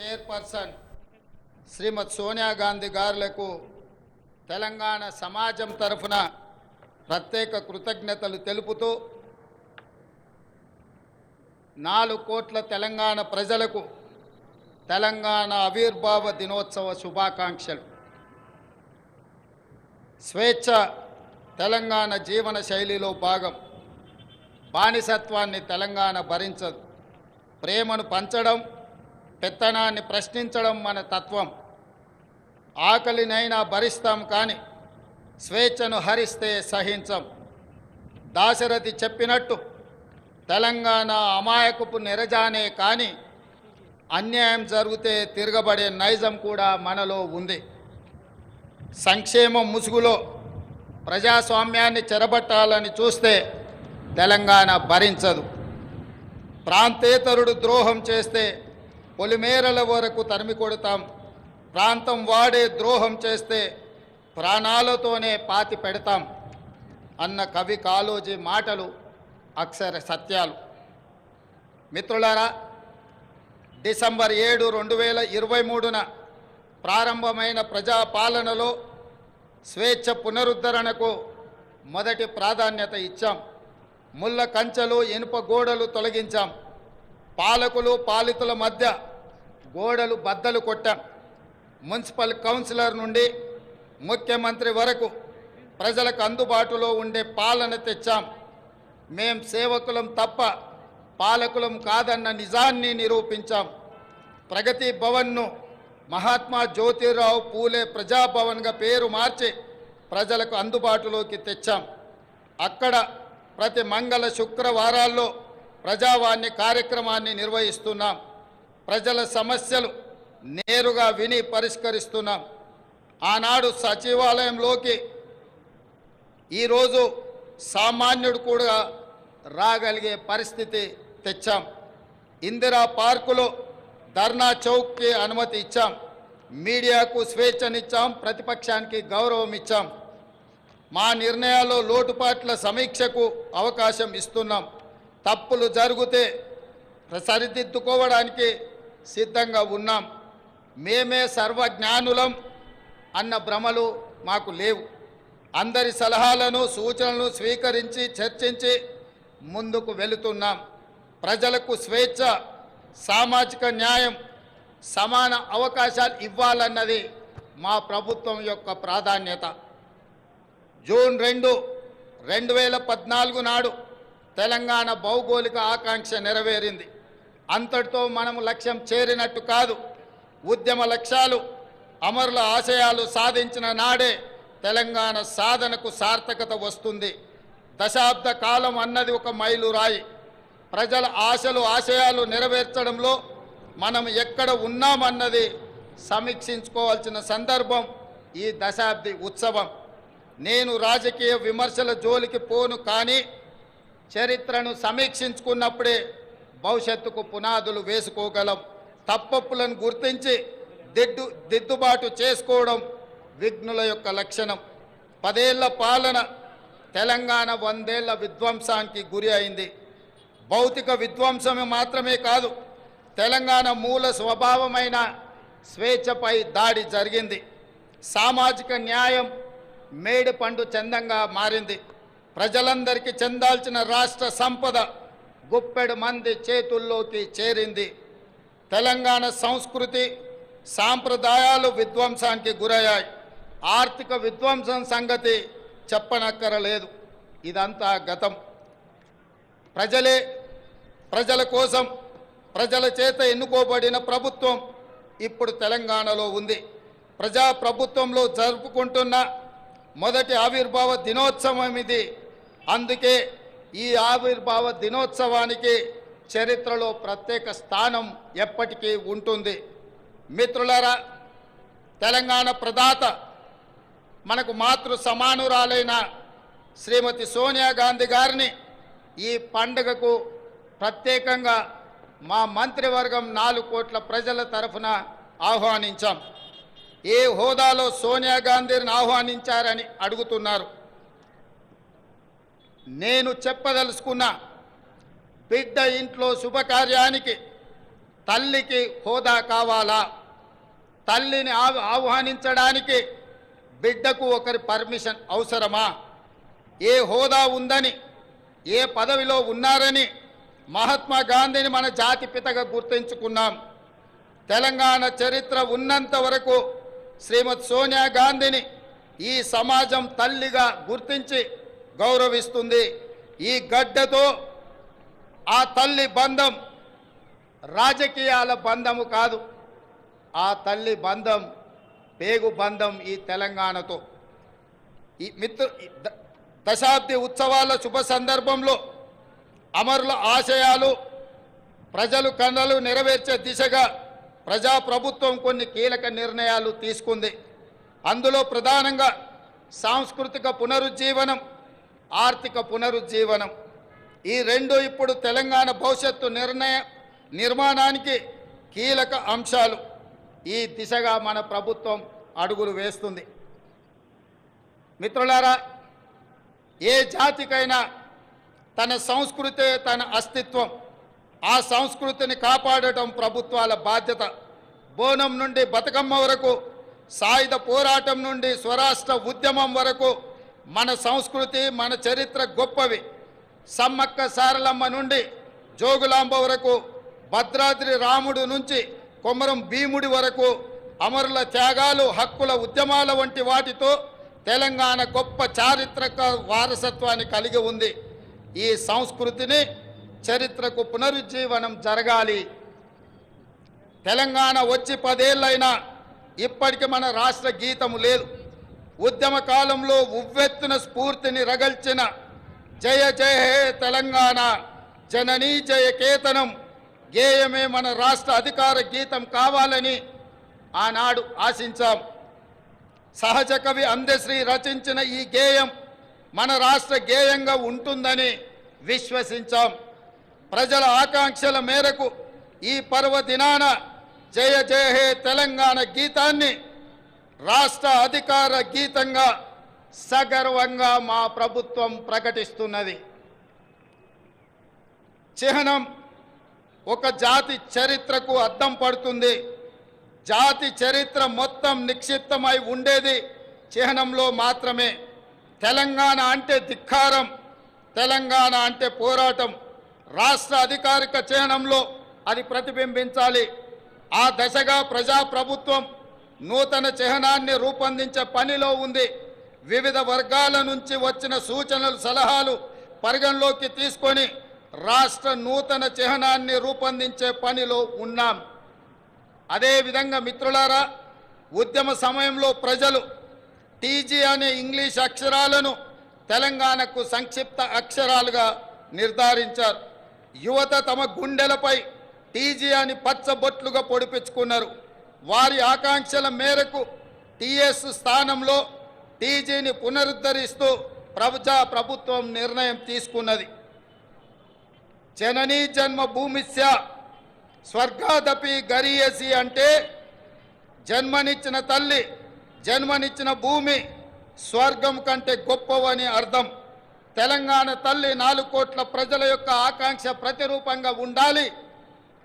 Chairperson Shrimati Sonia Gandhi గారులకు తెలంగాణ సమాజం తరఫున ప్రత్యేక కృతజ్ఞతలు తెలుపుతూ నాలుగు కోట్ల తెలంగాణ ప్రజలకు తెలంగాణ ఆవిర్భావ దినోత్సవ శుభాకాంక్షలు. స్వేచ్ఛ తెలంగాణ జీవన శైలిలో భాగం. బానిసత్వాన్ని తెలంగాణ భరించదు. ప్రేమను పంచడం పెత్తనాన్ని ప్రశ్నించడం మన తత్వం. ఆకలినైనా భరిస్తాం కానీ స్వేచ్ఛను హరిస్తే సహించం. దాశరథి చెప్పినట్టు తెలంగాణ అమాయకపు నిరజానే కానీ అన్యాయం జరిగితే తిరగబడే నైజం కూడా మనలో ఉంది. సంక్షేమం ముసుగులో ప్రజాస్వామ్యాన్ని చెరబట్టాలని చూస్తే తెలంగాణ భరించదు. ప్రాంతేతరుడు ద్రోహం చేస్తే పొలిమేరల వరకు తరిమి కొడతాం. ప్రాంతం వాడే ద్రోహం చేస్తే ప్రాణాలతోనే పాతి పెడతాం. అన్న కవి కాలోజీ మాటలు అక్షర సత్యాలు. మిత్రులారా డిసెంబర్ ఏడు రెండు వేల ఇరవై మూడున ప్రారంభమైన ప్రజాపాలనలో స్వేచ్ఛ పునరుద్ధరణకు మొదటి ప్రాధాన్యత ఇచ్చాం. ముళ్ళ కంచెలు ఇనుప గోడలు తొలగించాం. పాలకులు పాలితుల మధ్య గోడలు బద్దలు కొట్టాం. మున్సిపల్ కౌన్సిలర్ నుండి ముఖ్యమంత్రి వరకు ప్రజలకు అందుబాటులో ఉండే పాలన తెచ్చాం. మేం సేవకులం తప్ప పాలకులం కాదన్న నిజాన్ని నిరూపించాం. ప్రగతి భవన్ను మహాత్మా జ్యోతిరావు పూలే ప్రజాభవన్గా పేరు మార్చి ప్రజలకు అందుబాటులోకి తెచ్చాం. అక్కడ ప్రతి మంగళ శుక్రవారాల్లో ప్రజావాణి కార్యక్రమాన్ని నిర్వహిస్తున్నాం. ప్రజల సమస్యలు నేరుగా విని పరిష్కరిస్తున్నాం. ఆనాడు సచివాలయంలోకి ఈరోజు సామాన్యుడు కూడా రాగలిగే పరిస్థితి తెచ్చాం. ఇందిరా పార్కులో ధర్నా చౌక్కి అనుమతి ఇచ్చాం. మీడియాకు స్వేచ్ఛనిచ్చాం. ప్రతిపక్షానికి గౌరవం ఇచ్చాం. మా నిర్ణయాల్లో లోటుపాట్ల సమీక్షకు అవకాశం ఇస్తున్నాం. తప్పులు జరిగితే సరిదిద్దుకోవడానికి సిద్ధంగా ఉన్నాం. మేమే సర్వజ్ఞానులం అన్న భ్రమలు మాకు లేవు. అందరి సలహాలను సూచనలను స్వీకరించి చర్చించి ముందుకు వెళుతున్నాం. ప్రజలకు స్వేచ్ఛ సామాజిక న్యాయం సమాన అవకాశాలు ఇవ్వాలన్నది మా ప్రభుత్వం యొక్క ప్రాధాన్యత. జూన్ రెండు రెండు వేల పద్నాలుగు నాడు తెలంగాణ భౌగోళిక ఆకాంక్ష నెరవేరింది. అంతటితో మనము లక్ష్యం చేరినట్టు కాదు. ఉద్యమ లక్ష్యాలు అమరుల ఆశయాలు సాధించిన నాడే తెలంగాణ సాధనకు సార్థకత వస్తుంది. దశాబ్ద కాలం అన్నది ఒక మైలురాయి. ప్రజల ఆశలు ఆశయాలు నెరవేర్చడంలో మనం ఎక్కడ ఉన్నామన్నది సమీక్షించుకోవాల్సిన సందర్భం ఈ దశాబ్ది ఉత్సవం. నేను రాజకీయ విమర్శల జోలికి పోను కానీ చరిత్రను సమీక్షించుకున్నప్పుడే భవిష్యత్తుకు పునాదులు వేసుకోగలం. తప్పప్పులను గుర్తించి దిద్దు దిద్దుబాటు చేసుకోవడం విఘ్నుల యొక్క లక్షణం. పదేళ్ళ పాలన తెలంగాణ వందేళ్ళ విధ్వంసానికి గురి అయింది. భౌతిక విధ్వంసమే మాత్రమే కాదు తెలంగాణ మూల స్వభావమైన స్వేచ్ఛపై దాడి జరిగింది. సామాజిక న్యాయం మేడి పండు చందంగా మారింది. ప్రజలందరికీ చెందాల్సిన రాష్ట్ర సంపద గుప్పెడు మంది చేతుల్లోకి చేరింది. తెలంగాణ సంస్కృతి సాంప్రదాయాలు విధ్వంసానికి గురయ్యాయి. ఆర్థిక విధ్వంసం సంగతి చెప్పనక్కరలేదు. ఇదంతా గతం. ప్రజలే ప్రజల కోసం ప్రజల చేత ఎన్నుకోబడిన ప్రభుత్వం ఇప్పుడు తెలంగాణలో ఉంది. ప్రజా ప్రభుత్వంలో జరుపుకుంటున్న మొదటి ఆవిర్భావ దినోత్సవం ఇది. అందుకే ఈ ఆవిర్భావ దినోత్సవానికి చరిత్రలో ప్రత్యేక స్థానం ఎప్పటికీ ఉంటుంది. మిత్రులరా తెలంగాణ ప్రదాత మనకు మాతృ సమానురాలైన శ్రీమతి సోనియా గాంధీ గారిని ఈ పండుగకు ప్రత్యేకంగా మా మంత్రివర్గం నాలుగు కోట్ల ప్రజల తరఫున ఆహ్వానించాం. ఏ హోదాలో సోనియా గాంధీని ఆహ్వానించారని అడుగుతున్నారు. నేను చెప్పదలుచుకున్న బిడ్డ ఇంట్లో శుభకార్యానికి తల్లికి హోదా కావాలా? తల్లిని ఆహ్వానించడానికి బిడ్డకు ఒకరి పర్మిషన్ అవసరమా? ఏ హోదా ఉందని ఏ పదవిలో ఉన్నారని మహాత్మా గాంధీని మన జాతి పితగా గుర్తించుకున్నాం. తెలంగాణ చరిత్ర ఉన్నంత వరకు శ్రీమతి సోనియా గాంధీని ఈ సమాజం తల్లిగా గుర్తించి గౌరవిస్తుంది. ఈ గడ్డతో ఆ తల్లి బంధం రాజకీయాల బంధము కాదు. ఆ తల్లి బంధం పేగు బంధం ఈ తెలంగాణతో. ఈ మిత్రు ద- దశాబ్ది ఉత్సవాల శుభ సందర్భంలో అమరుల ఆశయాలు ప్రజలు కన్నలు నెరవేర్చే దిశగా ప్రజాప్రభుత్వం కొన్ని కీలక నిర్ణయాలు తీసుకుంది. అందులో ప్రధానంగా సాంస్కృతిక పునరుజ్జీవనం ఆర్థిక పునరుజ్జీవనం. ఈ రెండు ఇప్పుడు తెలంగాణ భవిష్యత్తు నిర్ణయ నిర్మాణానికి కీలక అంశాలు. ఈ దిశగా మన ప్రభుత్వం అడుగులు వేస్తుంది. మిత్రులారా ఏ జాతికైనా తన సంస్కృతే తన అస్తిత్వం ఆ సంస్కృతిని కాపాడటం ప్రభుత్వాల బాధ్యత. బోనం నుండి బతుకమ్మ వరకు సాయుధ పోరాటం నుండి స్వరాష్ట్ర ఉద్యమం వరకు మన సంస్కృతి మన చరిత్ర గొప్పవి. సమ్మక్క సారలమ్మ నుండి జోగులాంబ వరకు భద్రాద్రి రాముడు నుంచి కొమరం భీముడి వరకు అమరుల త్యాగాలు హక్కుల ఉద్యమాల వంటి వాటితో తెలంగాణ గొప్ప చారిత్రక వారసత్వాన్ని కలిగి ఉంది. ఈ సంస్కృతిని చరిత్రకు పునరుజ్జీవనం జరగాలి. తెలంగాణ వచ్చి పదేళ్ళైనా ఇప్పటికి మన రాష్ట్ర గీతము లేదు. ఉద్యమ కాలంలో ఉవ్వెత్తున స్ఫూర్తిని రగల్చిన జయ జయ హే తెలంగాణ జననీ జయ కేతనం గేయమే మన రాష్ట్ర అధికార గీతం కావాలని ఆనాడు ఆశించాం. సహజ కవి అందశ్రీ రచించిన ఈ గేయం మన రాష్ట్ర గేయంగా ఉంటుందని విశ్వసించాం. ప్రజల ఆకాంక్షల మేరకు ఈ పర్వదినాన జయ జయ హే తెలంగాణ గీతాన్ని రాష్ట్ర అధికార గీతంగా సగర్వంగా మా ప్రభుత్వం ప్రకటిస్తున్నది. చిహ్నం ఒక జాతి చరిత్రకు అద్దం పడుతుంది. జాతి చరిత్ర మొత్తం నిక్షిప్తమై ఉండేది చిహ్నంలో మాత్రమే. తెలంగాణ అంటే ధిక్కారం తెలంగాణ అంటే పోరాటం. రాష్ట్ర అధికారిక చిహ్నంలో అది ప్రతిబింబించాలి. ఆ దశగా ప్రజాప్రభుత్వం నూతన చిహ్నాన్ని రూపొందించే పనిలో ఉంది. వివిధ వర్గాల నుంచి వచ్చిన సూచనలు సలహాలు పరిగణలోకి తీసుకొని రాష్ట్ర నూతన చిహ్నాన్ని రూపొందించే పనిలో ఉన్నాం. అదేవిధంగా మిత్రులారా ఉద్యమ సమయంలో ప్రజలు టీజీ అనే ఇంగ్లీష్ అక్షరాలను తెలంగాణకు సంక్షిప్త అక్షరాలుగా నిర్ధారించారు. యువత తమ గుండెలపై టీజీ అని పచ్చబొట్లుగా పొడిపించుకున్నారు. వారి ఆకాంక్షల మేరకు టీఎస్ స్థానంలో టీజీని పునరుద్ధరిస్తూ ప్రజా ప్రభుత్వం నిర్ణయం తీసుకున్నది. జననీ జన్మభూమిస్య స్వర్గాదపి గరీయసి అంటే జన్మనిచ్చిన తల్లి జన్మనిచ్చిన భూమి స్వర్గం కంటే గొప్పవని అర్థం. తెలంగాణ తల్లి నాలుగు కోట్ల ప్రజల యొక్క ఆకాంక్ష ప్రతిరూపంగా ఉండాలి.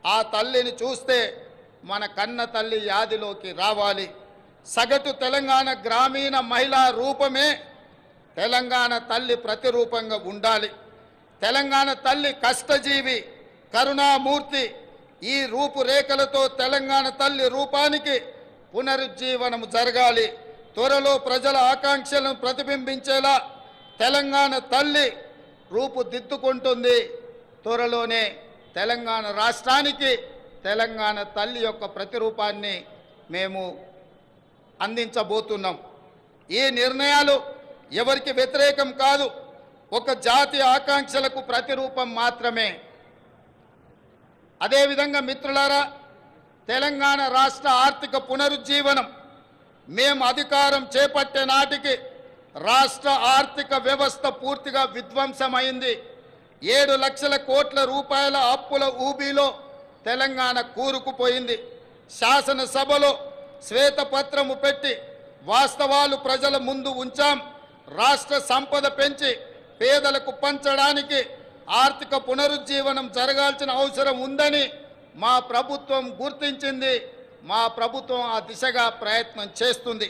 ఆ తల్లిని చూస్తే మన కన్న తల్లి యాదిలోకి రావాలి. సగటు తెలంగాణ గ్రామీణ మహిళా రూపమే తెలంగాణ తల్లి ప్రతిరూపంగా ఉండాలి. తెలంగాణ తల్లి కష్టజీవి కరుణామూర్తి ఈ రూపురేఖలతో తెలంగాణ తల్లి రూపానికి పునరుజ్జీవనం జరగాలి. త్వరలో ప్రజల ఆకాంక్షలను ప్రతిబింబించేలా తెలంగాణ తల్లి రూపుదిద్దుకుంటుంది త్వరలోనే తెలంగాణ రాష్ట్రానికి తెలంగాణ తల్లి యొక్క ప్రతిరూపాన్ని మేము అందించబోతున్నాం. ఈ నిర్ణయాలు ఎవరికి వ్యతిరేకం కాదు ఒక జాతి ఆకాంక్షలకు ప్రతిరూపం మాత్రమే. అదేవిధంగా మిత్రులారా తెలంగాణ రాష్ట్ర ఆర్థిక పునరుజ్జీవనం మేము అధికారం చేపట్టే నాటికి రాష్ట్ర ఆర్థిక వ్యవస్థ పూర్తిగా విధ్వంసమైంది. ఏడు లక్షల కోట్ల రూపాయల అప్పుల ఊబీలో తెలంగాణ కూరుకుపోయింది. శాసనసభలో శ్వేతపత్రము పెట్టి వాస్తవాలు ప్రజల ముందు ఉంచాం. రాష్ట్ర సంపద పెంచి పేదలకు పంచడానికి ఆర్థిక పునరుజ్జీవనం జరగాల్సిన అవసరం ఉందని మా ప్రభుత్వం గుర్తించింది. మా ప్రభుత్వం ఆ దిశగా ప్రయత్నం చేస్తుంది.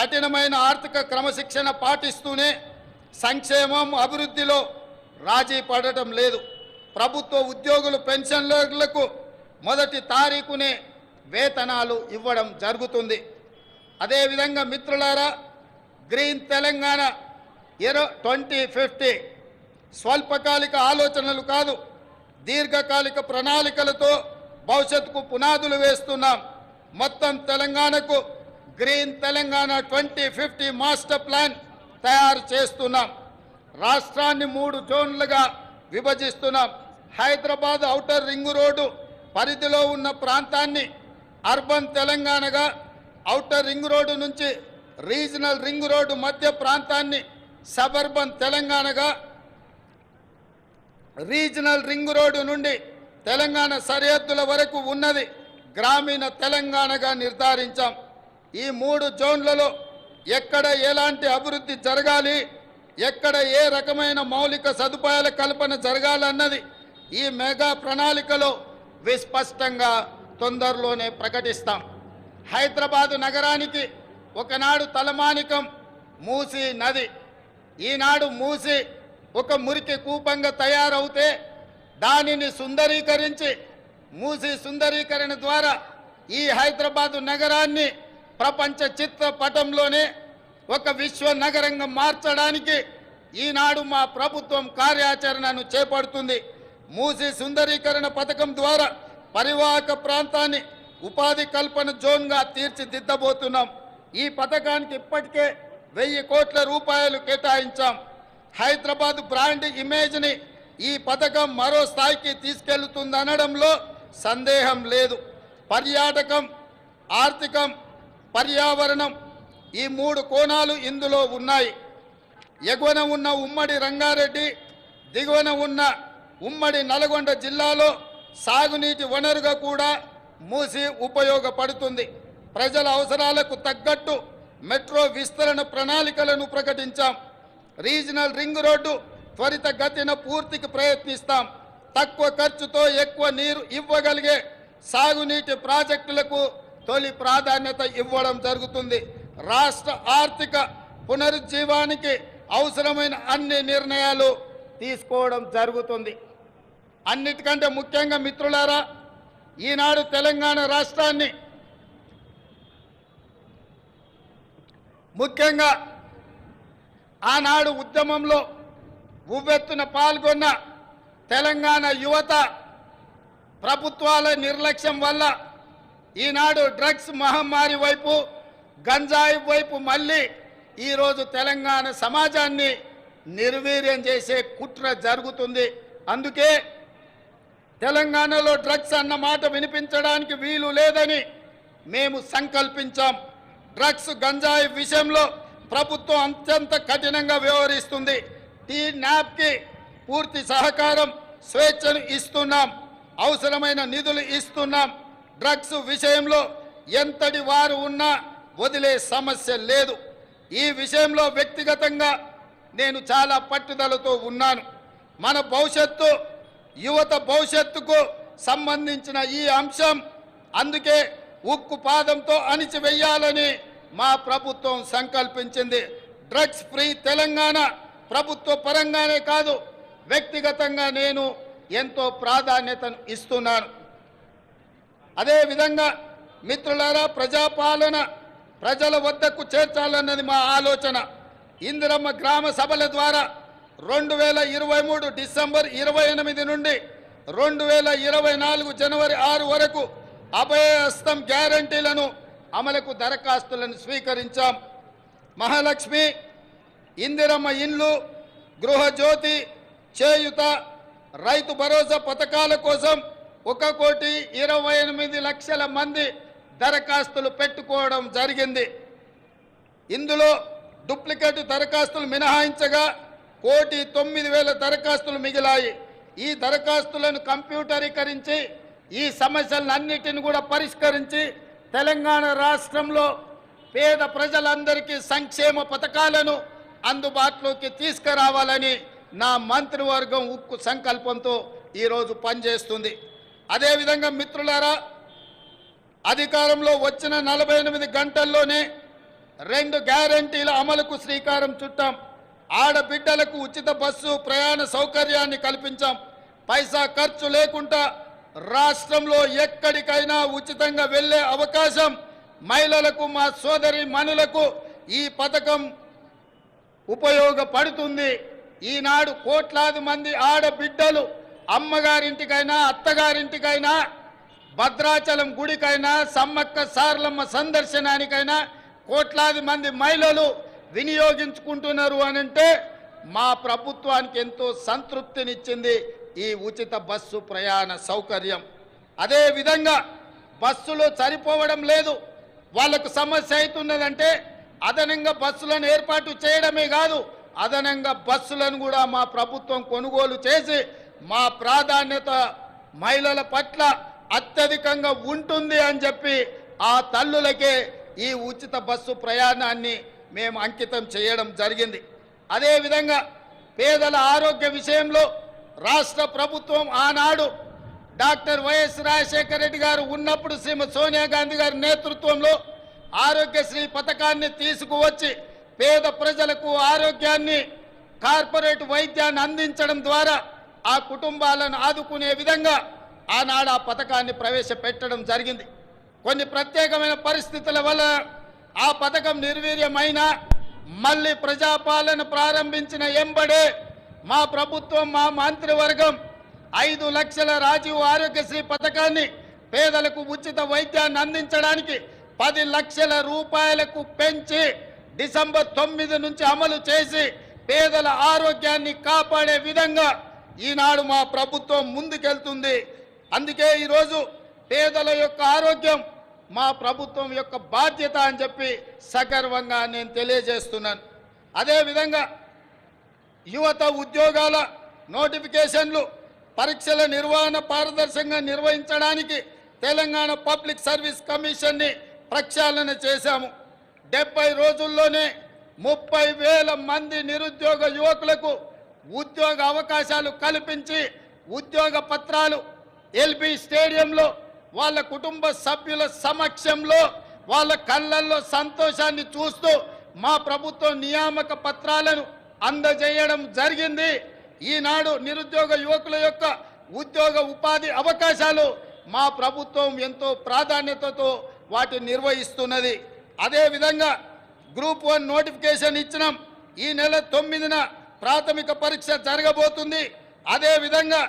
కఠినమైన ఆర్థిక క్రమశిక్షణ పాటిస్తూనే సంక్షేమం అభివృద్ధిలో రాజీ పడటం లేదు. ప్రభుత్వ ఉద్యోగులు పెన్షన్లకు మొదటి తారీఖునే వేతనాలు ఇవ్వడం జరుగుతుంది. అదేవిధంగా మిత్రులారా గ్రీన్ తెలంగాణ ఇరవై ట్వంటీ ఫిఫ్టీ స్వల్పకాలిక ఆలోచనలు కాదు దీర్ఘకాలిక ప్రణాళికలతో భవిష్యత్తుకు పునాదులు వేస్తున్నాం. మొత్తం తెలంగాణకు green Telangana twenty fifty master plan తయారు చేస్తున్నాం. రాష్ట్రాన్ని మూడు జోన్లుగా విభజిస్తున్నాం. హైదరాబాద్ ఔటర్ రింగ్ రోడ్డు పరిధిలో ఉన్న ప్రాంతాన్ని అర్బన్ తెలంగాణగా ఔటర్ రింగ్ రోడ్డు నుంచి రీజనల్ రింగ్ రోడ్డు మధ్య ప్రాంతాన్ని సబర్బన్ తెలంగాణగా రీజనల్ రింగ్ రోడ్డు నుండి తెలంగాణ సరిహద్దుల వరకు ఉన్నది గ్రామీణ తెలంగాణగా నిర్ధారించాం. ఈ మూడు జోన్లలో ఎక్కడ ఎలాంటి అభివృద్ధి జరగాలి ఎక్కడ ఏ రకమైన మౌలిక సదుపాయాల కల్పన జరగాలన్నది ఈ మెగా ప్రణాళికలో విస్పష్టంగా తొందరలోనే ప్రకటిస్తాం. హైదరాబాదు నగరానికి ఒకనాడు తలమానికం మూసి నది. ఈనాడు మూసి ఒక మురికి కూపంగా తయారవుతే దానిని సుందరీకరించి మూసి సుందరీకరణ ద్వారా ఈ హైదరాబాదు నగరాన్ని ప్రపంచ చిత్రపటంలోనే ఒక విశ్వ నగరంగా మార్చడానికి ఈనాడు మా ప్రభుత్వం కార్యాచరణను చేపడుతుంది. మూసి సుందరీకరణ పథకం ద్వారా పరివాహక ప్రాంతాన్ని ఉపాధి కల్పన జోన్గా తీర్చిదిద్దబోతున్నాం. ఈ పథకానికి ఇప్పటికే వెయ్యి కోట్ల రూపాయలు కేటాయించాం. హైదరాబాద్ బ్రాండ్ ఇమేజ్ని ఈ పథకం మరో స్థాయికి తీసుకెళ్తుందనడంలో సందేహం లేదు. పర్యాటకం ఆర్థికం పర్యావరణం ఈ మూడు కోణాలు ఇందులో ఉన్నాయి. ఎగువన ఉన్న ఉమ్మడి రంగారెడ్డి దిగువన ఉన్న ఉమ్మడి నల్గొండ జిల్లాలో సాగునీటి వనరుగా కూడా మూసి ఉపయోగపడుతుంది. ప్రజల అవసరాలకు తగ్గట్టు మెట్రో విస్తరణ ప్రణాళికలను ప్రకటించాం. రీజనల్ రింగ్ రోడ్డు త్వరిత గతిన పూర్తికి ప్రయత్నిస్తాం. తక్కువ ఖర్చుతో ఎక్కువ నీరు ఇవ్వగలిగే సాగునీటి ప్రాజెక్టులకు తొలి ప్రాధాన్యత ఇవ్వడం జరుగుతుంది. రాష్ట్ర ఆర్థిక పునరుజ్జీవానికి అవసరమైన అన్ని నిర్ణయాలు తీసుకోవడం జరుగుతుంది. అన్నిటికంటే ముఖ్యంగా మిత్రులారా ఈనాడు తెలంగాణ రాష్ట్రాన్ని ముఖ్యంగా ఆనాడు ఉద్యమంలో ఉవ్వెత్తున పాల్గొన్న తెలంగాణ యువత ప్రభుత్వాల నిర్లక్ష్యం వల్ల ఈనాడు డ్రగ్స్ మహమ్మారి వైపు గంజాయి వైపు మళ్ళీ ఈరోజు తెలంగాణ సమాజాన్ని నిర్వీర్యం చేసే కుట్ర జరుగుతుంది. అందుకే తెలంగాణలో డ్రగ్స్ అన్న మాట వినిపించడానికి వీలు లేదని మేము సంకల్పించాం. డ్రగ్స్ గంజాయి విషయంలో ప్రభుత్వం అత్యంత కఠినంగా వ్యవహరిస్తుంది. టీ న్యాప్కి పూర్తి సహకారం స్వేచ్ఛను ఇస్తున్నాం. అవసరమైన నిధులు ఇస్తున్నాం. డ్రగ్స్ విషయంలో ఎంతటి వారు ఉన్నా వదిలే సమస్య లేదు. ఈ విషయంలో వ్యక్తిగతంగా నేను చాలా పట్టుదలతో ఉన్నాను. మన భవిష్యత్తు యువత భవిష్యత్తుకు సంబంధించిన ఈ అంశం అందుకే ఉక్కు పాదంతో అణిచివేయాలని మా ప్రభుత్వం సంకల్పించింది. డ్రగ్స్ ఫ్రీ తెలంగాణ ప్రభుత్వ పరంగానే కాదు వ్యక్తిగతంగా నేను ఎంతో ప్రాధాన్యతను ఇస్తున్నాను. అదేవిధంగా మిత్రులారా ప్రజాపాలన ప్రజల వద్దకు చేర్చాలన్నది మా ఆలోచన. ఇందిరమ్మ గ్రామ సభల ద్వారా రెండు వేల ఇరవై మూడు డిసెంబర్ ఇరవై ఎనిమిది నుండి రెండు వేల ఇరవై నాలుగు జనవరి ఆరు వరకు అభయహస్తం గ్యారంటీలను అమలుకు దరఖాస్తులను స్వీకరించాం. మహాలక్ష్మి ఇందిరమ్మ ఇండ్లు గృహజ్యోతి చేయుత రైతు భరోసా పథకాల కోసం ఒక కోటి ఇరవై ఎనిమిది లక్షల మంది దరఖాస్తులు పెట్టుకోవడం జరిగింది. ఇందులో డూప్లికేట్ దరఖాస్తులు మినహాయించగా కోటి తొమ్మిది వేల దరఖాస్తులు మిగిలాయి. ఈ దరఖాస్తులను కంప్యూటరీకరించి ఈ సమస్యలన్నిటిని కూడా పరిష్కరించి తెలంగాణ రాష్ట్రంలో పేద ప్రజలందరికీ సంక్షేమ పథకాలను అందుబాటులోకి తీసుకురావాలని నా మంత్రివర్గం ఉక్కు సంకల్పంతో ఈరోజు పనిచేస్తుంది. అదేవిధంగా మిత్రులారా అధికారంలో వచ్చిన నలభై ఎనిమిది గంటల్లోనే రెండు గ్యారంటీల అమలుకు శ్రీకారం చుట్టాం. ఆడబిడ్డలకు ఉచిత బస్సు ప్రయాణ సౌకర్యాన్ని కల్పించాం. పైసా ఖర్చు లేకుండా రాష్ట్రంలో ఎక్కడికైనా ఉచితంగా వెళ్ళే అవకాశం మహిళలకు మా సోదరి మనులకు ఈ పథకం ఉపయోగపడుతుంది. ఈనాడు కోట్లాది మంది ఆడబిడ్డలు అమ్మగారింటికైనా అత్తగారింటికైనా భద్రాచలం గుడికైనా సమ్మక్క సార్లమ్మ సందర్శనానికైనా కోట్లాది మంది మహిళలు వినియోగించుకుంటున్నారు అని అంటే మా ప్రభుత్వానికి ఎంతో సంతృప్తినిచ్చింది ఈ ఉచిత బస్సు ప్రయాణ సౌకర్యం. అదేవిధంగా బస్సులు సరిపోవడం లేదు. వాళ్ళకు సమస్య అవుతున్నదంటే అదనంగా బస్సులను ఏర్పాటు చేయడమే కాదు అదనంగా బస్సులను కూడా మా ప్రభుత్వం కొనుగోలు చేసి మా ప్రాధాన్యత మహిళల పట్ల అత్యధికంగా ఉంటుంది అని చెప్పి ఆ తల్లులకే ఈ ఉచిత బస్సు ప్రయాణాన్ని మేము అంకితం చేయడం జరిగింది. అదేవిధంగా పేదల ఆరోగ్య విషయంలో రాష్ట్ర ప్రభుత్వం ఆనాడు డాక్టర్ వైఎస్ రాజశేఖర రెడ్డి గారు ఉన్నప్పుడు శ్రీమతి సోనియా గాంధీ గారి నేతృత్వంలో ఆరోగ్యశ్రీ పథకాన్ని తీసుకువచ్చి పేద ప్రజలకు ఆరోగ్యాన్ని కార్పొరేట్ వైద్యాన్ని అందించడం ద్వారా ఆ కుటుంబాలను ఆదుకునే విధంగా ఆనాడు ఆ పథకాన్ని ప్రవేశపెట్టడం జరిగింది. కొన్ని ప్రత్యేకమైన పరిస్థితుల వల్ల ఆ పథకం నిర్వీర్యమైన మళ్ళీ ప్రజాపాలన ప్రారంభించిన ఎంబడే మా ప్రభుత్వం మా మంత్రివర్గం ఐదు లక్షల రాజీవ్ ఆరోగ్యశ్రీ పథకాన్ని పేదలకు ఉచిత వైద్యాన్ని అందించడానికి పది లక్షల రూపాయలకు పెంచి డిసెంబర్ తొమ్మిది నుంచి అమలు చేసి పేదల ఆరోగ్యాన్ని కాపాడే విధంగా ఈనాడు మా ప్రభుత్వం ముందుకెళ్తుంది. అందుకే ఈరోజు పేదల యొక్క ఆరోగ్యం మా ప్రభుత్వం యొక్క బాధ్యత అని చెప్పి సగర్వంగా నేను తెలియజేస్తున్నాను. అదేవిధంగా యువత ఉద్యోగాల నోటిఫికేషన్లు పరీక్షల నిర్వహణ పారదర్శకంగా నిర్వహించడానికి తెలంగాణ పబ్లిక్ సర్వీస్ కమిషన్ని ప్రక్షాళన చేశాము. డెబ్బై రోజుల్లోనే ముప్పై వేల మంది నిరుద్యోగ యువకులకు ఉద్యోగ అవకాశాలు కల్పించి ఉద్యోగ పత్రాలు ఎల్బి స్టేడియంలో వాళ్ళ కుటుంబ సభ్యుల సమక్షంలో వాళ్ళ కళ్ళల్లో సంతోషాన్ని చూస్తూ మా ప్రభుత్వం నియామక పత్రాలను అందజేయడం జరిగింది. ఈనాడు నిరుద్యోగ యువకుల యొక్క ఉద్యోగ ఉపాధి అవకాశాలు మా ప్రభుత్వం ఎంతో ప్రాధాన్యతతో వాటిని నిర్వహిస్తున్నది. అదేవిధంగా గ్రూప్ వన్ నోటిఫికేషన్ ఇచ్చినాం. ఈ నెల తొమ్మిదిన ప్రాథమిక పరీక్ష జరగబోతుంది. అదేవిధంగా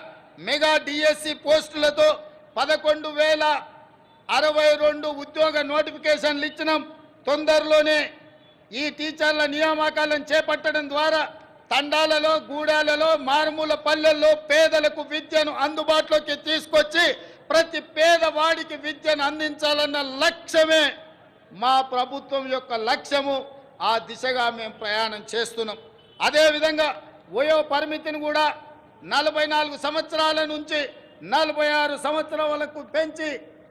మెగా డిఎస్సి పోస్టులతో పదకొండు వేల అరవై రెండు ఉద్యోగ నోటిఫికేషన్లు ఇచ్చినాం. తొందరలోనే ఈ టీచర్ల నియామకాలను చేపట్టడం ద్వారా తండాలలో గూడాలలో మారుమూల పల్లెల్లో పేదలకు విద్యను అందుబాటులోకి తీసుకొచ్చి ప్రతి పేదవాడికి విద్యను అందించాలన్న లక్ష్యమే మా ప్రభుత్వం యొక్క లక్ష్యము. ఆ దిశగా మేము ప్రయాణం చేస్తున్నాం. అదేవిధంగా వయో పరిమితిని కూడా నలభై నాలుగు సంవత్సరాల నుంచి నలభై ఆరు సంవత్సరాలకు పెంచి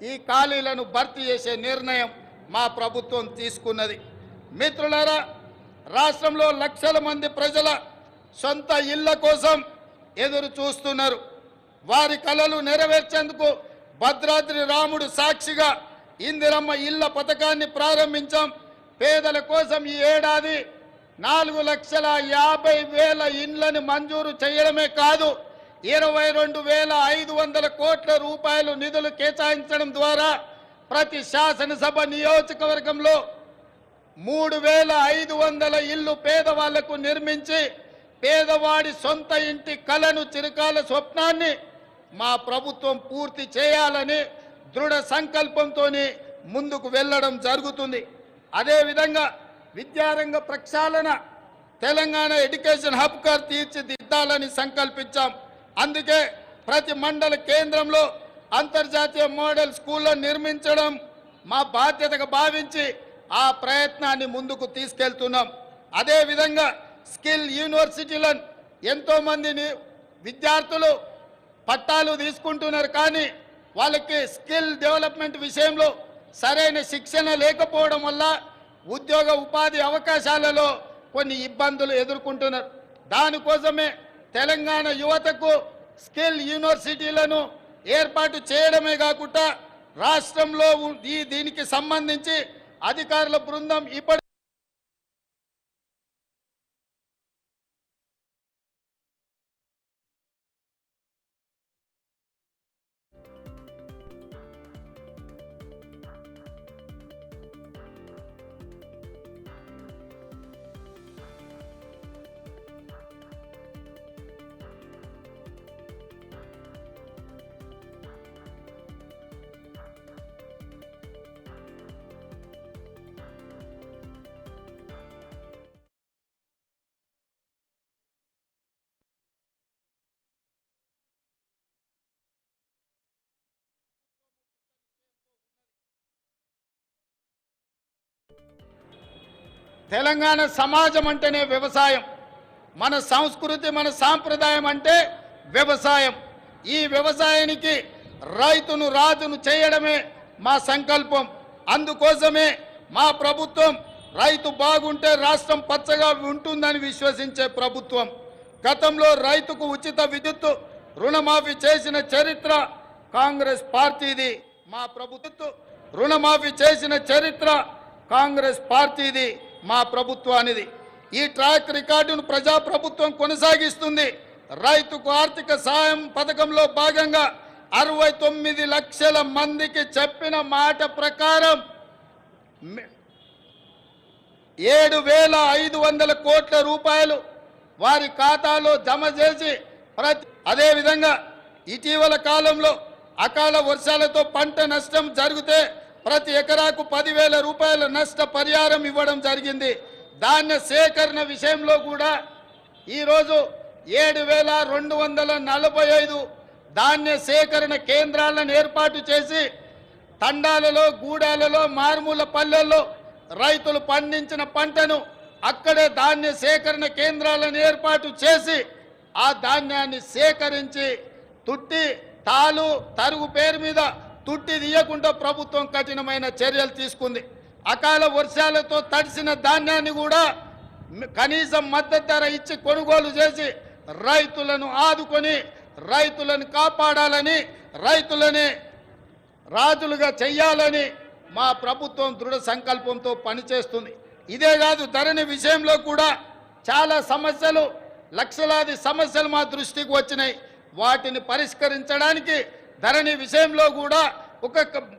ఈ ఖాళీలను భర్తీ చేసే నిర్ణయం మా ప్రభుత్వం తీసుకున్నది. మిత్రులారా రాష్ట్రంలో లక్షల మంది ప్రజల సొంత ఇళ్ళ కోసం ఎదురు చూస్తున్నారు. వారి కళలు నెరవేర్చేందుకు భద్రాద్రి రాముడు సాక్షిగా ఇందిరమ్మ ఇళ్ళ పథకాన్ని ప్రారంభించాం. పేదల కోసం ఈ ఏడాది నాలుగు లక్షల యాభై వేల ఇండ్లను మంజూరు చేయడమే కాదు ఇరవై రెండు వేల ఐదు వందల కోట్ల రూపాయలు నిధులు కేటాయించడం ద్వారా ప్రతి శాసనసభ నియోజకవర్గంలో మూడు వేల ఐదు వందల ఇల్లు పేదవాళ్ళకు నిర్మించి పేదవాడి సొంత ఇంటి కలను చిరకాల స్వప్నాన్ని మా ప్రభుత్వం పూర్తి చేయాలని దృఢ సంకల్పంతో ముందుకు వెళ్ళడం జరుగుతుంది. అదేవిధంగా విద్యారంగ ప్రక్షాళన తెలంగాణ ఎడ్యుకేషన్ హబ్గా తీర్చిదిద్దాలని సంకల్పించాం. అందుకే ప్రతి మండల కేంద్రంలో అంతర్జాతీయ మోడల్ స్కూల్లో నిర్మించడం మా బాధ్యతగా భావించి ఆ ప్రయత్నాన్ని ముందుకు తీసుకెళ్తున్నాం. అదేవిధంగా స్కిల్ యూనివర్సిటీలను ఎంతో మందిని విద్యార్థులు పట్టాలు తీసుకుంటున్నారు కానీ వాళ్ళకి స్కిల్ డెవలప్మెంట్ విషయంలో సరైన శిక్షణ లేకపోవడం వల్ల ఉద్యోగ ఉపాధి అవకాశాలలో కొన్ని ఇబ్బందులు ఎదుర్కొంటున్నారు. దానికోసమే తెలంగాణ యువతకు స్కిల్ యూనివర్సిటీలను ఏర్పాటు చేయడమే కాకుండా రాష్ట్రంలో ఈ దీనికి సంబంధించి అధికారుల బృందం ఇప్పటి తెలంగాణ సమాజం అంటేనే వ్యవసాయం. మన సంస్కృతి మన సాంప్రదాయం అంటే వ్యవసాయం. ఈ వ్యవసాయానికి రైతును రాజును చేయడమే మా సంకల్పం. అందుకోసమే మా ప్రభుత్వం రైతు బాగుంటే రాష్ట్రం పచ్చగా ఉంటుందని విశ్వసించే ప్రభుత్వం. గతంలో రైతుకు ఉచిత విద్యుత్తు రుణమాఫీ చేసిన చరిత్ర కాంగ్రెస్ పార్టీది. మా ప్రభుత్వం రుణమాఫీ చేసిన చరిత్ర కాంగ్రెస్ పార్టీది. మా ప్రభుత్వానిది ఈ ట్రాక్ రికార్డును ప్రజాప్రభుత్వం కొనసాగిస్తుంది. రైతుకు ఆర్థిక సాయం పథకంలో భాగంగా అరవై తొమ్మిది లక్షల మందికి చెప్పిన మాట ప్రకారం ఏడు వేల ఐదు వందల కోట్ల రూపాయలు వారి ఖాతాలో జమ చేసి ప్రతి అదేవిధంగా ఇటీవల కాలంలో అకాల వర్షాలతో పంట నష్టం జరిగితే ప్రతి ఎకరాకు పదివేల రూపాయల నష్ట పరిహారం ఇవ్వడం జరిగింది. ధాన్య సేకరణ విషయంలో కూడా ఈరోజు ఏడు వేల రెండు వందల నలభై ఐదు ధాన్య సేకరణ కేంద్రాలను ఏర్పాటు చేసి తండాలలో గూడాలలో మారుమూల పల్లెల్లో రైతులు పండించిన పంటను అక్కడే ధాన్య సేకరణ కేంద్రాలను ఏర్పాటు చేసి ఆ ధాన్యాన్ని సేకరించి తుట్టి తాలు తరుగు పేరు మీద తుట్టి తీయకుండా ప్రభుత్వం కఠినమైన చర్యలు తీసుకుంది. అకాల వర్షాలతో తడిసిన ధాన్యాన్ని కూడా కనీసం మద్దతు ధర ఇచ్చి కొనుగోలు చేసి రైతులను ఆదుకొని రైతులను కాపాడాలని రైతులని రాజులుగా చెయ్యాలని మా ప్రభుత్వం దృఢ సంకల్పంతో పనిచేస్తుంది. ఇదే కాదు ధరణి విషయంలో కూడా చాలా సమస్యలు లక్షలాది సమస్యలు మా దృష్టికి వచ్చినాయి. వాటిని పరిష్కరించడానికి ధరణి విషయంలో కూడా ఒక క-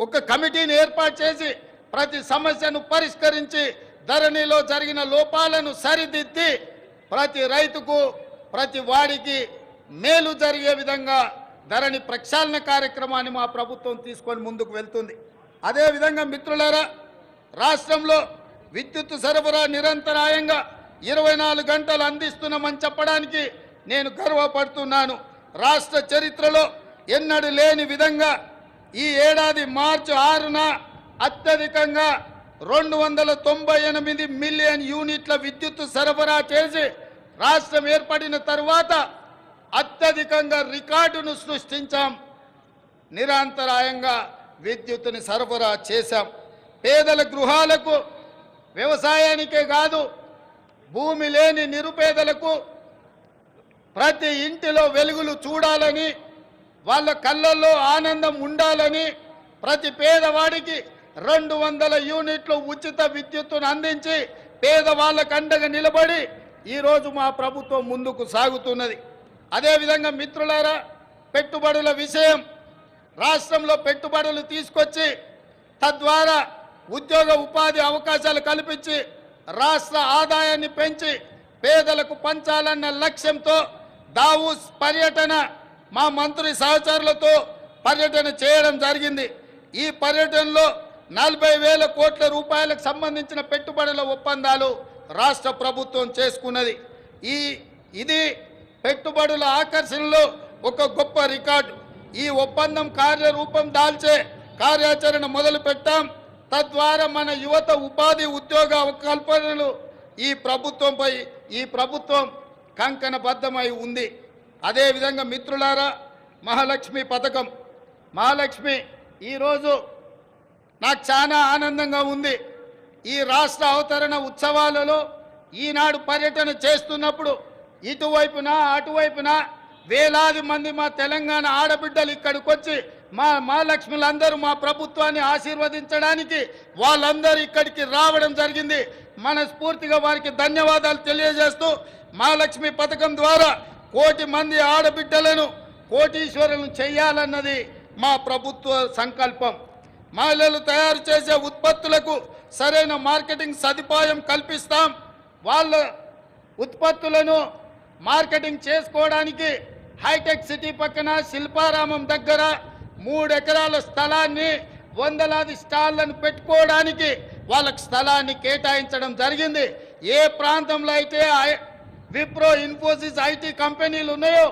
ఒక కమిటీని ఏర్పాటు చేసి ప్రతి సమస్యను పరిష్కరించి ధరణిలో జరిగిన లోపాలను సరిదిద్ది ప్రతి రైతుకు ప్రతి వాడికి మేలు జరిగే విధంగా ధరణి ప్రక్షాళన కార్యక్రమాన్ని మా ప్రభుత్వం తీసుకొని ముందుకు వెళ్తుంది. అదేవిధంగా మిత్రులారా రాష్ట్రంలో విద్యుత్ సరఫరా నిరంతరాయంగా ఇరవై నాలుగు గంటలు అందిస్తున్నామని చెప్పడానికి నేను గర్వపడుతున్నాను. రాష్ట్ర చరిత్రలో ఎన్నడూ లేని విధంగా ఈ ఏడాది మార్చి ఆరున అత్యధికంగా రెండు వందల తొంభై ఎనిమిది మిలియన్ యూనిట్ల విద్యుత్ సరఫరా చేసి రాష్ట్రం ఏర్పడిన తర్వాత అత్యధికంగా రికార్డును సృష్టించాం. నిరంతరాయంగా విద్యుత్తుని సరఫరా చేశాం. పేదల గృహాలకు వ్యవసాయానికే కాదు భూమి లేని నిరుపేదలకు ప్రతి ఇంటిలో వెలుగులు చూడాలని వాళ్ళ కళ్ళల్లో ఆనందం ఉండాలని ప్రతి పేదవాడికి రెండు వందల యూనిట్లు ఉచిత విద్యుత్తును అందించి పేదవాళ్ళకు అండగా నిలబడి ఈరోజు మా ప్రభుత్వం ముందుకు సాగుతున్నది. అదేవిధంగా మిత్రులారా పెట్టుబడుల విషయం రాష్ట్రంలో పెట్టుబడులు తీసుకొచ్చి తద్వారా ఉద్యోగ ఉపాధి అవకాశాలు కల్పించి రాష్ట్ర ఆదాయాన్ని పెంచి పేదలకు పంచాలన్న లక్ష్యంతో దావూస్ పర్యటన మా మంత్రి సహచరులతో పర్యటన చేయడం జరిగింది. ఈ పర్యటనలో నలభై వేల కోట్ల రూపాయలకు సంబంధించిన పెట్టుబడుల ఒప్పందాలు రాష్ట్ర ప్రభుత్వం చేసుకున్నది. ఈ ఇది పెట్టుబడుల ఆకర్షణలో ఒక గొప్ప రికార్డు. ఈ ఒప్పందం కార్యరూపం దాల్చే కార్యాచరణ మొదలు పెట్టాం. తద్వారా మన యువత ఉపాధి ఉద్యోగ కల్పనలు ఈ ప్రభుత్వంపై ఈ ప్రభుత్వం కంకణబద్ధమై ఉంది. అదేవిధంగా మిత్రులారా మహాలక్ష్మి పథకం. మహాలక్ష్మి ఈరోజు నాకు చాలా ఆనందంగా ఉంది. ఈ రాష్ట్ర అవతరణ ఉత్సవాలలో ఈనాడు పర్యటన చేస్తున్నప్పుడు ఇటువైపున అటువైపున వేలాది మంది మా తెలంగాణ ఆడబిడ్డలు ఇక్కడికి వచ్చి మా మహాలక్ష్మిలందరూ మా ప్రభుత్వాన్ని ఆశీర్వదించడానికి వాళ్ళందరూ ఇక్కడికి రావడం జరిగింది. మనస్ఫూర్తిగా వారికి ధన్యవాదాలు తెలియజేస్తూ మహాలక్ష్మి పథకం ద్వారా కోటి మంది ఆడబిడ్డలను కోటీశ్వరులను చేయాలన్నది మా ప్రభుత్వ సంకల్పం. మహిళలు తయారు చేసే ఉత్పత్తులకు సరైన మార్కెటింగ్ సదుపాయం కల్పిస్తాం. వాళ్ళ ఉత్పత్తులను మార్కెటింగ్ చేసుకోవడానికి హైటెక్ సిటీ పక్కన శిల్పారామం దగ్గర మూడు ఎకరాల స్థలాన్ని వందలాది స్టాళ్ళను పెట్టుకోవడానికి వాళ్ళకి స్థలాన్ని కేటాయించడం జరిగింది. ఏ ప్రాంతంలో అయితే విప్రో ఇన్ఫోసిస్ ఐటీ కంపెనీలు ఉన్నాయో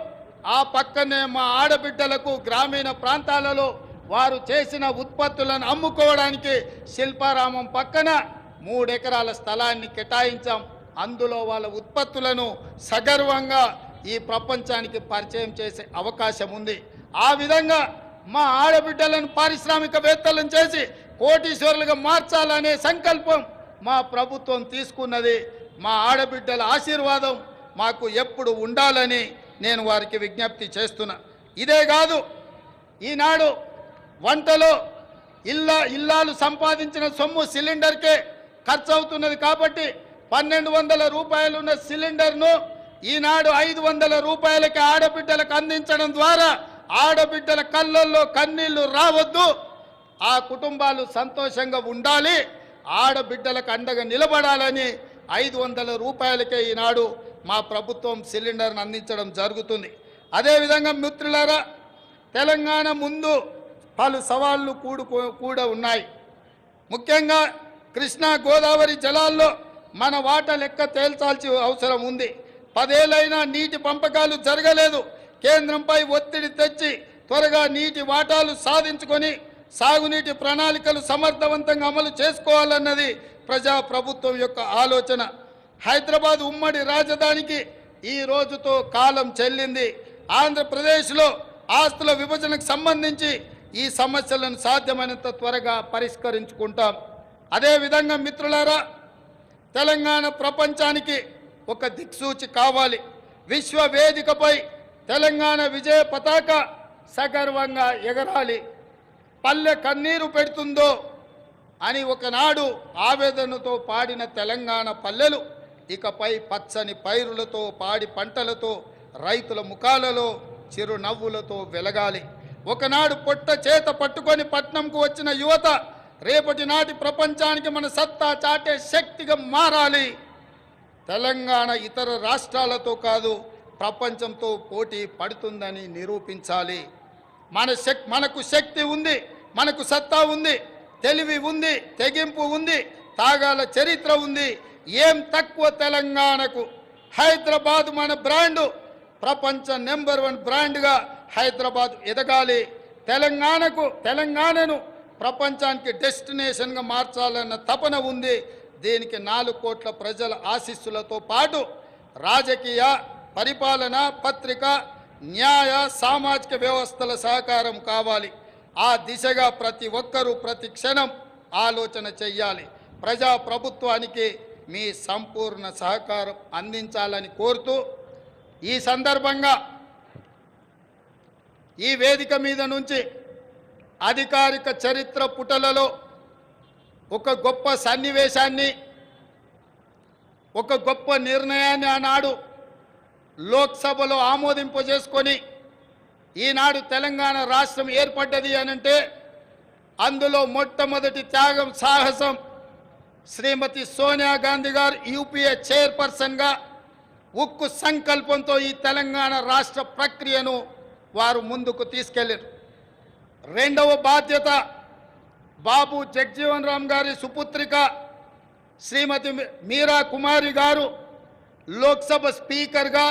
ఆ పక్కనే మా ఆడబిడ్డలకు గ్రామీణ ప్రాంతాలలో వారు చేసిన ఉత్పత్తులను అమ్ముకోవడానికి శిల్పారామం పక్కన మూడెకరాల స్థలాన్ని కేటాయించాం. అందులో వాళ్ళ ఉత్పత్తులను సగర్వంగా ఈ ప్రపంచానికి పరిచయం చేసే అవకాశం ఉంది. ఆ విధంగా మా ఆడబిడ్డలను పారిశ్రామికవేత్తలను చేసి కోటీశ్వరులుగా మార్చాలనే సంకల్పం మా ప్రభుత్వం తీసుకున్నది. మా ఆడబిడ్డల ఆశీర్వాదం మాకు ఎప్పుడు ఉండాలని నేను వారికి విజ్ఞప్తి చేస్తున్నా. ఇదే కాదు ఈనాడు వంటలో ఇల్లా ఇల్లాలు సంపాదించిన సొమ్ము సిలిండర్కే ఖర్చు అవుతున్నది కాబట్టి పన్నెండు వందల రూపాయలు ఉన్న సిలిండర్ను ఈనాడు ఐదు వందల రూపాయలకి ఆడబిడ్డలకు అందించడం ద్వారా ఆడబిడ్డల కళ్ళల్లో కన్నీళ్ళు రావద్దు. ఆ కుటుంబాలు సంతోషంగా ఉండాలి ఆడబిడ్డలకు అండగా నిలబడాలని ఐదు వందల రూపాయలకే ఈనాడు మా ప్రభుత్వం సిలిండర్ను అందించడం జరుగుతుంది. అదేవిధంగా మిత్రులారా తెలంగాణ ముందు పలు సవాళ్ళు కూడుకు కూడా ఉన్నాయి. ముఖ్యంగా కృష్ణా గోదావరి జలాల్లో మన వాటా లెక్క తేల్చాల్సి అవసరం ఉంది. పదేళ్ళైనా నీటి పంపకాలు జరగలేదు. కేంద్రంపై ఒత్తిడి తెచ్చి త్వరగా నీటి వాటాలు సాధించుకొని సాగునీటి ప్రణాళికలు సమర్థవంతంగా అమలు చేసుకోవాలన్నది ప్రజా ప్రభుత్వం యొక్క ఆలోచన. హైదరాబాద్ ఉమ్మడి రాజధానికి ఈ రోజుతో కాలం చెల్లింది. ఆంధ్రప్రదేశ్లో ఆస్తుల విభజనకు సంబంధించి ఈ సమస్యలను సాధ్యమైనంత త్వరగా పరిష్కరించుకుంటాం. అదేవిధంగా మిత్రులారా తెలంగాణ ప్రపంచానికి ఒక దిక్సూచి కావాలి. విశ్వ వేదికపై తెలంగాణ విజయ పతాక సగర్వంగా ఎగరాలి. పల్లె కన్నీరు పెడుతుందో అని ఒకనాడు ఆవేదనతో పాడిన తెలంగాణ పల్లెలు ఇకపై పచ్చని పైరులతో పాడి పంటలతో రైతుల ముఖాలలో చిరునవ్వులతో వెలగాలి. ఒకనాడు పొట్ట చేత పట్టుకొని పట్నంకు వచ్చిన యువత రేపటి నాటి ప్రపంచానికి మన సత్తా చాటే శక్తిగా మారాలి. తెలంగాణ ఇతర రాష్ట్రాలతో కాదు ప్రపంచంతో పోటీ పడుతుందని నిరూపించాలి. మన శక్ మనకు శక్తి ఉంది మనకు సత్తా ఉంది తెలివి ఉంది తెగింపు ఉంది తాగాల చరిత్ర ఉంది. ఏం తక్కువ తెలంగాణకు? హైదరాబాద్ మన బ్రాండు. ప్రపంచ నెంబర్ వన్ బ్రాండ్గా హైదరాబాద్ ఎదగాలి. తెలంగాణకు తెలంగాణను ప్రపంచానికి డెస్టినేషన్గా మార్చాలన్న తపన ఉంది. దీనికి నాలుగు కోట్ల ప్రజల ఆశీస్సులతో పాటు రాజకీయ పరిపాలన పత్రిక న్యాయ సామాజిక వ్యవస్థల సహకారం కావాలి. ఆ దిశగా ప్రతి ఒక్కరూ ప్రతి క్షణం ఆలోచన చెయ్యాలి. ప్రజా ప్రభుత్వానికి మీ సంపూర్ణ సహకారం అందించాలని కోరుతూ ఈ సందర్భంగా ఈ వేదిక మీద నుంచి అధికారిక చరిత్ర పుటలలో ఒక గొప్ప సన్నివేశాన్ని ఒక గొప్ప నిర్ణయాన్ని ఆనాడు లోక్సభలో ఆమోదింపజేసుకొని ఈనాడు తెలంగాణ రాష్ట్రం ఏర్పడ్డది అనంటే అందులో మొట్టమొదటి త్యాగం సాహసం శ్రీమతి సోనియా గాంధీ గారు యూపీఏ చైర్పర్సన్గా ఉక్కు సంకల్పంతో ఈ తెలంగాణ రాష్ట్ర ప్రక్రియను వారు ముందుకు తీసుకెళ్ళారు రెండవ బాధ్యత బాబు జగ్జీవన్ రామ్ గారి సుపుత్రిక శ్రీమతి మీరా కుమారి గారు లోక్సభ స్పీకర్గా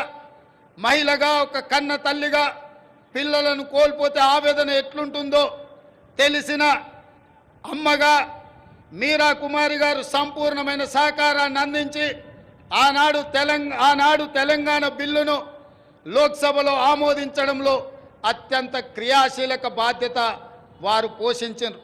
మహిళగా ఒక కన్న తల్లిగా పిల్లలను కోల్పోతే ఆవేదన ఎట్లుంటుందో తెలిసిన అమ్మగా మీరా కుమారి గారు సంపూర్ణమైన సహకారాన్ని అందించి ఆనాడు తెలంగా ఆనాడు తెలంగాణ బిల్లును లోక్సభలో ఆమోదించడంలో అత్యంత క్రియాశీలక బాధ్యత వారు పోషించారు